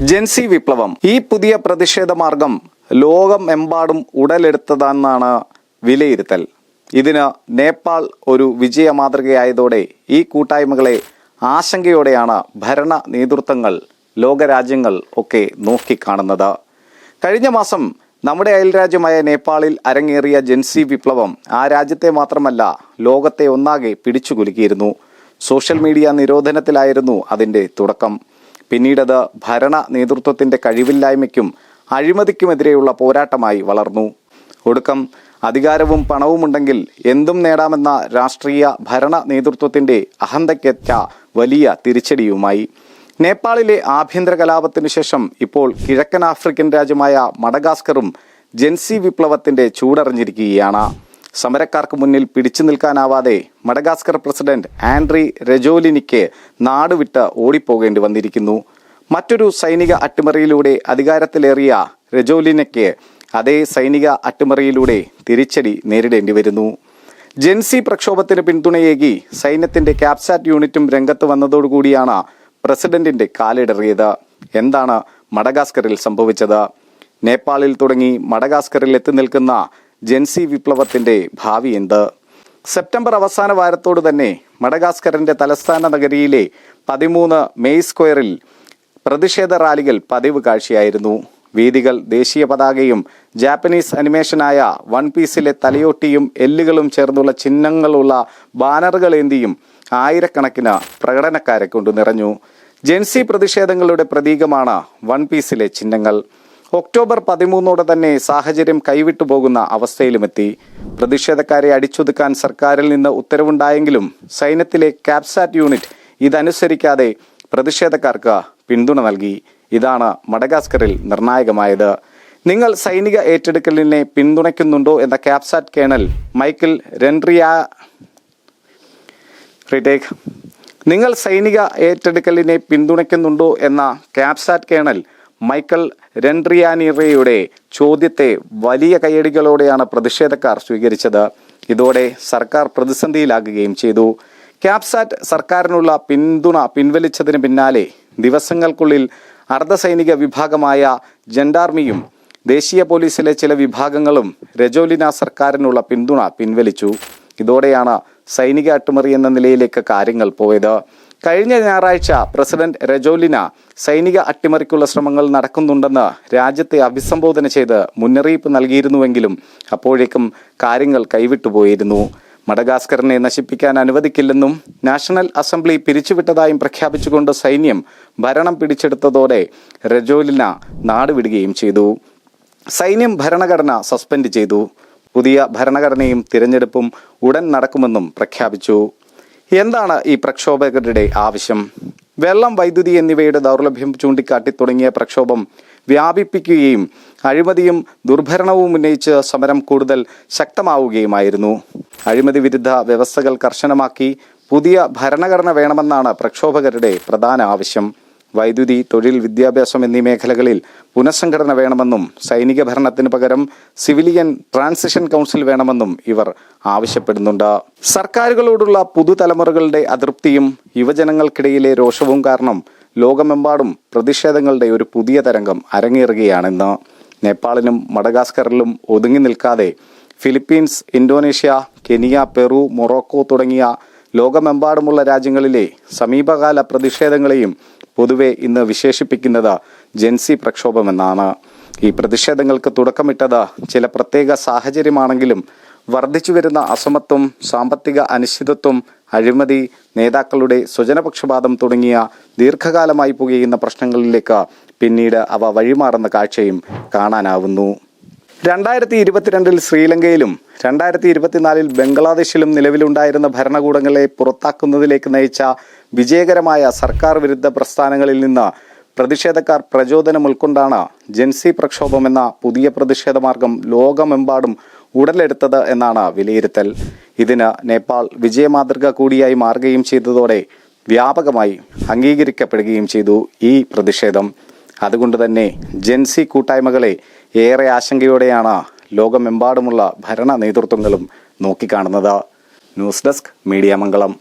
ജെൻസി വിപ്ലവം. ഈ പുതിയ പ്രതിഷേധ മാർഗം ലോകമെമ്പാടും ഉടലെടുത്തതെന്നാണ് വിലയിരുത്തൽ. ഇതിന് നേപ്പാൾ ഒരു വിജയ മാതൃകയായതോടെ ഈ കൂട്ടായ്മകളെ ആശങ്കയോടെയാണ് ഭരണ നേതൃത്വങ്ങൾ ലോകരാജ്യങ്ങൾ ഒക്കെ നോക്കിക്കാണുന്നത്. കഴിഞ്ഞ മാസം നമ്മുടെ അയൽരാജ്യമായ നേപ്പാളിൽ അരങ്ങേറിയ ജെൻസി വിപ്ലവം ആ രാജ്യത്തെ മാത്രമല്ല ലോകത്തെ ഒന്നാകെ പിടിച്ചുകുലുക്കിയിരുന്നു. സോഷ്യൽ മീഡിയ നിരോധനത്തിലായിരുന്നു അതിന്റെ തുടക്കം. പിന്നീടത് ഭരണ നേതൃത്വത്തിന്റെ കഴിവില്ലായ്മയ്ക്കും അഴിമതിക്കുമെതിരെയുള്ള പോരാട്ടമായി വളർന്നു. ഒടുക്കം അധികാരവും പണവും ഉണ്ടെങ്കിൽ എന്തും നേടാമെന്ന രാഷ്ട്രീയ ഭരണ നേതൃത്വത്തിന്റെ അഹന്തയ്ക്കെത്ത വലിയ തിരിച്ചടിയുമായി. നേപ്പാളിലെ ആഭ്യന്തര കലാപത്തിനു ശേഷം ഇപ്പോൾ കിഴക്കൻ ആഫ്രിക്കൻ രാജ്യമായ മഡഗാസ്കറും ജെൻസി വിപ്ലവത്തിന്റെ ചൂടറിഞ്ഞിരിക്കുകയാണ്. സമരക്കാർക്ക് മുന്നിൽ പിടിച്ചു നിൽക്കാനാവാതെ മഡഗാസ്കർ പ്രസിഡന്റ് ആൻഡ്രി രജോലിനിക്ക് നാടുവിട്ട് ഓടിപ്പോകേണ്ടി വന്നിരിക്കുന്നു. മറ്റൊരു സൈനിക അട്ടിമറിയിലൂടെ അധികാരത്തിലേറിയ രജോലിനയ്ക്ക് അതേ സൈനിക അട്ടിമറിയിലൂടെ തിരിച്ചടി നേരിടേണ്ടി വരുന്നു. ജെൻസി പ്രക്ഷോഭത്തിന് പിന്തുണയേകി സൈന്യത്തിന്റെ ക്യാപ്സാറ്റ് യൂണിറ്റും രംഗത്ത് വന്നതോടുകൂടിയാണ് പ്രസിഡന്റിന്റെ കാലിടറിയത്. എന്താണ് മഡഗാസ്കറിൽ സംഭവിച്ചത്? നേപ്പാളിൽ തുടങ്ങി മഡഗാസ്കറിൽ എത്തി നിൽക്കുന്ന ജെൻസി വിപ്ലവത്തിന്റെ ഭാവി എന്ത്? സെപ്റ്റംബർ അവസാന വാരത്തോട് തന്നെ മഡഗാസ്കറിന്റെ തലസ്ഥാന നഗരിയിലെ പതിമൂന്ന് മെയ് സ്ക്വയറിൽ പ്രതിഷേധ റാലികൾ പതിവ് കാഴ്ചയായിരുന്നു. വീതികൾ ദേശീയ പതാകയും ജാപ്പനീസ് അനിമേഷനായ വൺ പീസിലെ തലയോട്ടിയും എല്ലുകളും ചേർന്നുള്ള ചിഹ്നങ്ങളുള്ള ബാനറുകൾ ഏന്തിയും ആയിരക്കണക്കിന് പ്രകടനക്കാരെ കൊണ്ട് നിറഞ്ഞു. ജെൻസി പ്രതിഷേധങ്ങളുടെ പ്രതീകമാണ് വൺ പീസിലെ ചിഹ്നങ്ങൾ. ഒക്ടോബർ പതിമൂന്നോടെ തന്നെ സാഹചര്യം കൈവിട്ടു പോകുന്ന അവസ്ഥയിലുമെത്തി. പ്രതിഷേധക്കാരെ അടിച്ചൊതുക്കാൻ സർക്കാരിൽ നിന്ന് ഉത്തരവുണ്ടായെങ്കിലും സൈന്യത്തിലെ കാപ്സാറ്റ് യൂണിറ്റ് ഇതനുസരിക്കാതെ പ്രതിഷേധക്കാർക്ക് പിന്തുണ നൽകി. ഇതാണ് മഡഗാസ്കറിൽ നിർണായകമായത്. നിങ്ങൾ സൈനിക ഏറ്റെടുക്കലിനെ പിന്തുണയ്ക്കുന്നുണ്ടോ എന്ന കാപ്സാറ്റ് കേണൽ മൈക്കിൾ രൻറിയ നിങ്ങൾ സൈനിക ഏറ്റെടുക്കലിനെ പിന്തുണയ്ക്കുന്നുണ്ടോ എന്ന ക്യാപ്സാറ്റ് കേണൽ മൈക്കൽ രൻഡ്രിയാനിറയുടെ ചോദ്യത്തെ വലിയ കയ്യടികളോടെയാണ് പ്രതിഷേധക്കാർ സ്വീകരിച്ചത്. ഇതോടെ സർക്കാർ പ്രതിസന്ധിയിലാകുകയും ചെയ്തു. ക്യാപ്സാറ്റ് സർക്കാരിനുള്ള പിന്തുണ പിൻവലിച്ചതിന് പിന്നാലെ ദിവസങ്ങൾക്കുള്ളിൽ അർദ്ധസൈനിക വിഭാഗമായ ജൻഡാർമിയും ദേശീയ പോലീസിലെ ചില വിഭാഗങ്ങളും രജോലിന സർക്കാരിനുള്ള പിന്തുണ പിൻവലിച്ചു. ഇതോടെയാണ് സൈനിക അട്ടിമറി എന്ന നിലയിലേക്ക് കാര്യങ്ങൾ പോയത്. കഴിഞ്ഞ ഞായറാഴ്ച പ്രസിഡന്റ് രജോലിന സൈനിക അട്ടിമറിക്കുള്ള ശ്രമങ്ങൾ നടക്കുന്നുണ്ടെന്ന് രാജ്യത്തെ അഭിസംബോധന ചെയ്ത് മുന്നറിയിപ്പ് നൽകിയിരുന്നുവെങ്കിലും അപ്പോഴേക്കും കാര്യങ്ങൾ കൈവിട്ടുപോയിരുന്നു. മഡഗാസ്കറിനെ നശിപ്പിക്കാൻ അനുവദിക്കില്ലെന്നും നാഷണൽ അസംബ്ലി പിരിച്ചുവിട്ടതായും പ്രഖ്യാപിച്ചുകൊണ്ട് സൈന്യം ഭരണം പിടിച്ചെടുത്തതോടെ രജോലിന നാടുവിടുകയും ചെയ്തു. സൈന്യം ഭരണഘടന സസ്പെൻഡ് ചെയ്തു. പുതിയ ഭരണഘടനയും തിരഞ്ഞെടുപ്പും ഉടൻ നടക്കുമെന്നും പ്രഖ്യാപിച്ചു. എന്താണ് ഈ പ്രക്ഷോഭകരുടെ ആവശ്യം? വെള്ളം വൈദ്യുതി എന്നിവയുടെ ദൗർലഭ്യം ചൂണ്ടിക്കാട്ടി തുടങ്ങിയ പ്രക്ഷോഭം വ്യാപിപ്പിക്കുകയും അഴിമതിയും ദുർഭരണവും ഉന്നയിച്ച് സമരം കൂടുതൽ ശക്തമാവുകയുമായിരുന്നു. അഴിമതി വിരുദ്ധ വ്യവസ്ഥകൾ കർശനമാക്കി പുതിയ ഭരണഘടന വേണമെന്നാണ് പ്രക്ഷോഭകരുടെ പ്രധാന ആവശ്യം. വൈദ്യുതി തൊഴിൽ വിദ്യാഭ്യാസം എന്നീ മേഖലകളിൽ പുനഃസംഘടന വേണമെന്നും സൈനിക ഭരണത്തിന് പകരം സിവിലിയൻ ട്രാൻസിഷൻ കൗൺസിൽ വേണമെന്നും ഇവർ ആവശ്യപ്പെടുന്നുണ്ട്. സർക്കാരുകളോടുള്ള പുതുതലമുറകളുടെ അതൃപ്തിയും യുവജനങ്ങൾക്കിടയിലെ രോഷവും കാരണം ലോകമെമ്പാടും പ്രതിഷേധങ്ങളുടെ ഒരു പുതിയ തരംഗം അരങ്ങേറുകയാണെന്ന്. നേപ്പാളിലും മഡഗാസ്കറിലും ഒതുങ്ങി നിൽക്കാതെ Philippines Indonesia Kenya Peru Morocco തുടങ്ങിയ ലോകമെമ്പാടുമുള്ള രാജ്യങ്ങളിലെ സമീപകാല പ്രതിഷേധങ്ങളെയും പൊതുവെ ഇന്ന് വിശേഷിപ്പിക്കുന്നത് ജെൻസി പ്രക്ഷോഭമെന്നാണ്. ഈ പ്രതിഷേധങ്ങൾക്ക് തുടക്കമിട്ടത് ചില പ്രത്യേക സാഹചര്യമാണെങ്കിലും വർദ്ധിച്ചു വരുന്ന അസമത്വം സാമ്പത്തിക അനിശ്ചിതത്വം അഴിമതി നേതാക്കളുടെ സ്വജനപക്ഷപാതം തുടങ്ങിയ ദീർഘകാലമായി പുകയുന്ന പ്രശ്നങ്ങളിലേക്ക് പിന്നീട് അവ വഴിമാറുന്ന കാഴ്ചയും കാണാനാവുന്നു. രണ്ടായിരത്തി ഇരുപത്തിരണ്ടിൽ ശ്രീലങ്കയിലും രണ്ടായിരത്തി ഇരുപത്തിനാലിൽ ബംഗ്ലാദേശിലും നിലവിലുണ്ടായിരുന്ന ഭരണകൂടങ്ങളെ പുറത്താക്കുന്നതിലേക്ക് നയിച്ച വിജയകരമായ സർക്കാർ വിരുദ്ധ പ്രസ്ഥാനങ്ങളിൽ നിന്ന് പ്രതിഷേധക്കാർ പ്രചോദനം ഉൾക്കൊണ്ടാണ് ജെൻസി പ്രക്ഷോഭം എന്ന പുതിയ പ്രതിഷേധ മാർഗം ലോകമെമ്പാടും ഉടലെടുത്തത് എന്നാണ് വിലയിരുത്തൽ. ഇതിന് നേപ്പാൾ വിജയമാതൃക കൂടിയായി മാറുകയും ചെയ്തതോടെ വ്യാപകമായി അംഗീകരിക്കപ്പെടുകയും ചെയ്തു ഈ പ്രതിഷേധം. അതുകൊണ്ട് തന്നെ ജെൻസി കൂട്ടായ്മകളെ ഏറെ ആശങ്കയോടെയാണ് ലോകമെമ്പാടുമുള്ള ഭരണ നേതൃത്വങ്ങളും നോക്കിക്കാണുന്നത്. ന്യൂസ് ഡെസ്ക് മീഡിയ മംഗളം